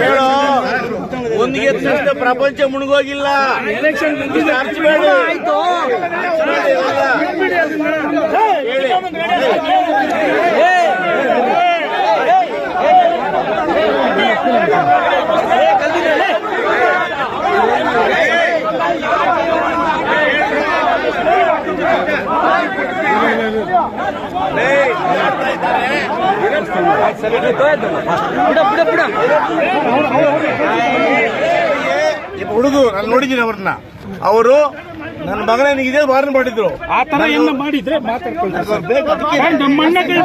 ಹೇಳು ಒಂದು ಗೆದ್ದ ಪ್ರಪಂಚ ಮುಳುಗೋಗಿಲ್ಲ ಹುಡುಗರು ನಾನು ನೋಡಿದ್ದೀನಿ ಅವ್ರನ್ನ. ಅವರು ನನ್ನ ಮಗನ ನಿಗಿದೆ ವಾರ್ನ್ ಮಾಡಿದ್ರು. ಆ ತರ ಎಲ್ಲ ಮಾಡಿದ್ರೆ ಸಂಬಂಧ ಇಲ್ಲ. ನಮ್ಮ ಅಣ್ಣಗೆ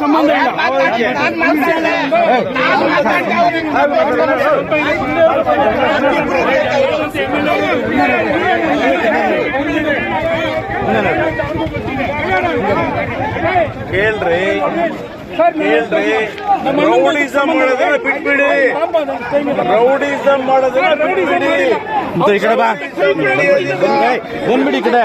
ಸಂಬಂಧ ಇಲ್ಲ. ಕೇಳ್ರಿ ಕೇಳ್ರಿ ರೌಡಿಸಮ್ ಮಾಡೋದನ್ನ ಬಿಟ್ಬಿಡಿ ರೌಡಿಸಮ್ ಮಾಡೋದನ್ನ ಬಿಟ್ಬಿಡಿ ಈ ಕಡೆ ಬಾ ಬಂದ್ಬಿಡಿ ಈ ಕಡೆ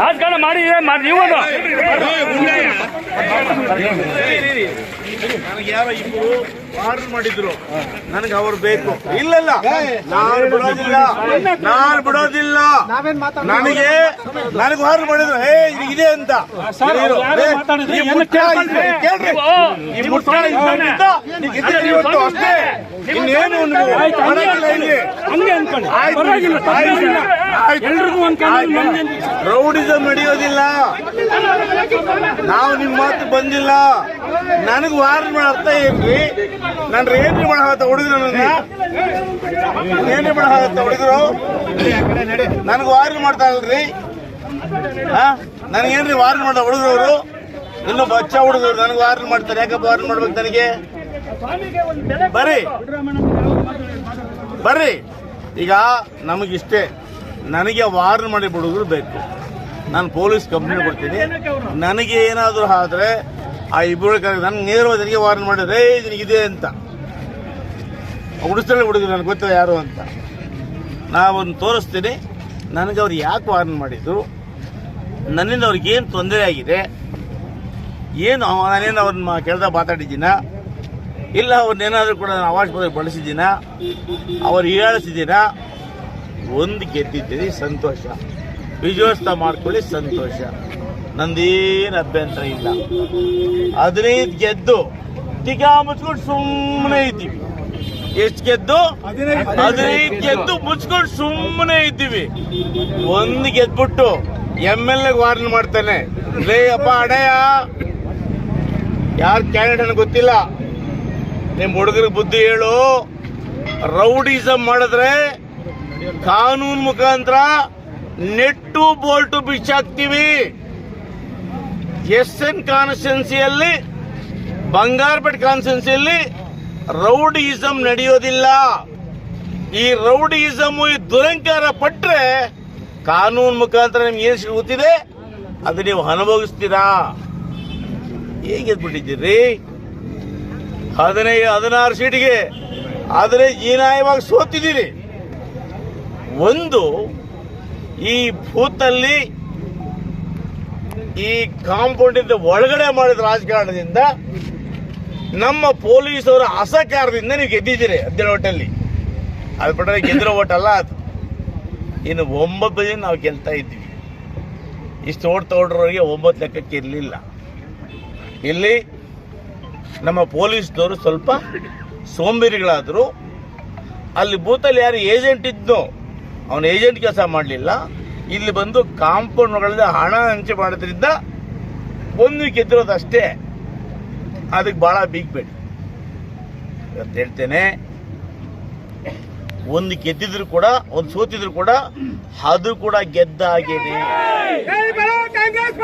ರಾಜಕಾರಣ ಮಾಡಿ ಮಾಡಿ ನೀವು ನನಗೆ ಯಾರೋ ಇಬ್ರು ಆರ್ಡರ್ ಮಾಡಿದ್ರು. ನನಗೆ ಅವ್ರು ಬೇಕು. ಇಲ್ಲಲ್ಲ. ನಾನು ಬಿಡೋದಿಲ್ಲ. ನಾನು ಬಿಡೋದಿಲ್ಲ. ನನಗೆ ನನಗೆ ಆರ್ಡರ್ ಮಾಡಿದ್ರು. ಏ ಇದು ಇದೆ ಅಂತ. ಕೇಳ್ರಿ. ಇವತ್ತು ಅಷ್ಟೇ. ಇನ್ನೇನು ಇಲ್ಲಿ. ಇಲ್ಲ. ರೌಡಿಸಮ್ ನಡೆಯೋದಿಲ್ಲ ನಾವು ನಿಮ್ ಮಾತು ಬಂದಿಲ್ಲ. ನನಗೆ ಮಾಡೋ ಅರ್ಥ ಏನ್ರಿ? ನಾನು ಏನ್ರಿ ಮಾಡತ್ತ ನನಗೆ? ನನ್ನ ಏನ್ರಿ ಮಾಡತ್ತ ಹೊಡಿದ್ರು? ನನಗೆ ವಾರ್ನ್ ಮಾಡ್ತಾ ಇಲ್ರಿ. ನನಗೇನ್ರಿ ವಾರ್ನ್ ಮಾಡ್ತಾ ಹುಡುಗರು ಇನ್ನು ಬಚ್ಚ ಹುಡುಗ್ರು ನನಗೆ ವಾರ್ನ್ ಮಾಡ್ತಾರೆ. ಯಾಕಪ್ಪ ವಾರ್ನ್ ಮಾಡ್ಬೇಕು ನನಗೆ? ಬರ್ರಿ. ಬರ್ರಿ. ಈಗ ನಮಗಿಷ್ಟೇ. ನನಗೆ ವಾರ್ನ್ ಮಾಡಿ ಹುಡುಗರು ಬೇಕು. ನಾನು ಪೊಲೀಸ್ ಕಂಪ್ಲೇಂಟ್ ಕೊಡ್ತೀನಿ. ನನಗೆ ಏನಾದರೂ ಆದ್ರೆ ಆ ಇಬ್ಬರು ನನಗೆ ನೇರವಾಗಿ ವಾರ್ನ್ ಮಾಡಿದ್ರೆ ಇದೆ ಅಂತ. ಹುಡುಸ್ತಳೆ ಹುಡುಗರು, ನನಗೆ ಗೊತ್ತಿಲ್ಲ ಯಾರು ಅಂತ. ನಾವೊಂದು ತೋರಿಸ್ತೀನಿ. ನನಗೆ ಅವ್ರು ಯಾಕೆ ವಾರ್ನ್ ಮಾಡಿದ್ರು? ನನ್ನಿಂದ ಅವ್ರಿಗೇನು ತೊಂದರೆ ಆಗಿದೆ? ಏನು ನಾನೇನು ಅವ್ರನ್ನ ಕೆಳದ ಮಾತಾಡಿದ್ದೀನ? ಇಲ್ಲ ಅವ್ರನ್ನೇನಾದರೂ ಕೂಡ ನಾನು ಪದ ಬಳಸಿದ್ದೀನ? ಅವ್ರು ಹೀಯಾಳಿಸಿದ್ದೀನ? ಒಂದು ಗೆದ್ದಿದ್ದೀರಿ, ಸಂತೋಷ. ವಿಜಯೋತ್ಸವ ಮಾಡ್ಕೊಳ್ಳಿ, ಸಂತೋಷ. ನಂದೇನು ಅಭ್ಯಂತರ ಇಲ್ಲ. ಹದಿನೈದು ಗೆದ್ದು ತಿಗಾ ಮುಚ್ಕೊಂಡು ಸುಮ್ಮನೆ ಇದ್ದೀವಿ. ಎಷ್ಟು ಗೆದ್ದು? ಹದಿನೈದು ಗೆದ್ದು ಮುಚ್ಕೊಂಡು ಸುಮ್ಮನೆ ಇದ್ದೀವಿ. ಒಂದು ಗೆದ್ಬಿಟ್ಟು ಎಂ ಎಲ್ ಎ ವಾರ್ನ್ ಮಾಡ್ತಾನೆ. ಲೇ ಅಪ್ಪ, ಅಡಯ! ಯಾರು ಕ್ಯಾಂಡಿಡೇಟ್ ಗೊತ್ತಿಲ್ಲ. ನಿಮ್ ಹುಡುಗರ ಬುದ್ಧಿ ಹೇಳು. ರೌಡಿಸಮ್ ಮಾಡಿದ್ರೆ ಕಾನೂನು ಮುಖಾಂತರ ನೆಟ್ಟು ಬೋಲ್ಟು ಬಿಚ್ಚಾಕ್ತಿವಿ ಎಸ್ ಎನ್ ಕಾನ್ಸ್ಟಿಟ್ಯೂನ್ಸಿಯಲ್ಲಿ ಬಂಗಾರಪೇಟ್ ಕಾನ್ಸ್ಟಿಟ್ಯೂನ್ಸಿಯಲ್ಲಿ ರೌಡಿಸಮ್ ನಡೆಯೋದಿಲ್ಲ. ಈ ರೌಡಿಯಿಸಮ್, ಈ ದುರಂಕಾರ ಪಟ್ಟರೆ ಕಾನೂನು ಮುಖಾಂತರ ನಿಮ್ಗೆ ಏನು ಸಿಗುತ್ತಿದೆ? ಅದು ನೀವು ಅನುಭವಿಸ್ತೀರಾ? ಹೇಗೆ ಬಿಟ್ಟಿದ್ದೀರಿ ಹದಿನೈದು, ಹದಿನಾರು ಸೀಟಿಗೆ ಆದರೆ ಹೀನಾಯವಾಗಿ ಸೋತಿದ್ದೀರಿ. ಒಂದು, ಈ ಬೂತಲ್ಲಿ ಈ ಕಾಂಪೌಂಡ್ ಇಂದ ಒಳಗಡೆ ಮಾಡಿದ ರಾಜಕಾರಣದಿಂದ ನಮ್ಮ ಪೊಲೀಸರ ಅಸಕಾರದಿಂದ ನೀವು ಗೆದ್ದಿದ್ದೀರಿ ಹದಿನೇಳು ಓಟಲ್ಲಿ. ಅದು ಬಿಟ್ಟರೆ ಗೆದ್ದಿರೋ ಓಟಲ್ಲ ಅದು. ಇನ್ನು ಒಂಬತ್ತು ಜನ ನಾವು ಗೆಲ್ತಾ ಇದ್ವಿ ಇಷ್ಟು ಓಟ್ ತಗೊಂಡ್ರವರಿಗೆ ಒಂಬತ್ತು ಲೆಕ್ಕಕ್ಕೆ ಇರಲಿಲ್ಲ. ಇಲ್ಲಿ ನಮ್ಮ ಪೊಲೀಸ್ನವರು ಸ್ವಲ್ಪ ಸೋಂಬೇರಿಗಳಾದರು. ಅಲ್ಲಿ ಬೂತಲ್ಲಿ ಯಾರು ಏಜೆಂಟ್ ಇದ್ನೋ ಅವನ ಏಜೆಂಟ್ ಕೆಲಸ ಮಾಡಲಿಲ್ಲ. ಇಲ್ಲಿ ಬಂದು ಕಾಂಪೌಂಡ್ ಒಳಗಡೆ ಹಣ ಹಂಚೆ ಮಾಡೋದ್ರಿಂದ ಒಂದು ಗೆದ್ದಿರೋದಷ್ಟೇ ಅದಕ್ಕೆ ಬಹಳ ಬೀಗಬೇಡಿ. ಇವತ್ತು ಹೇಳ್ತೇನೆ, ಒಂದು ಗೆದ್ದಿದ್ರು ಕೂಡ, ಒಂದು ಸೋತಿದ್ರು ಕೂಡ ಅದು ಕೂಡ ಗೆದ್ದಾಗಿದೆ. ಕಾಂಗ್ರೆಸ್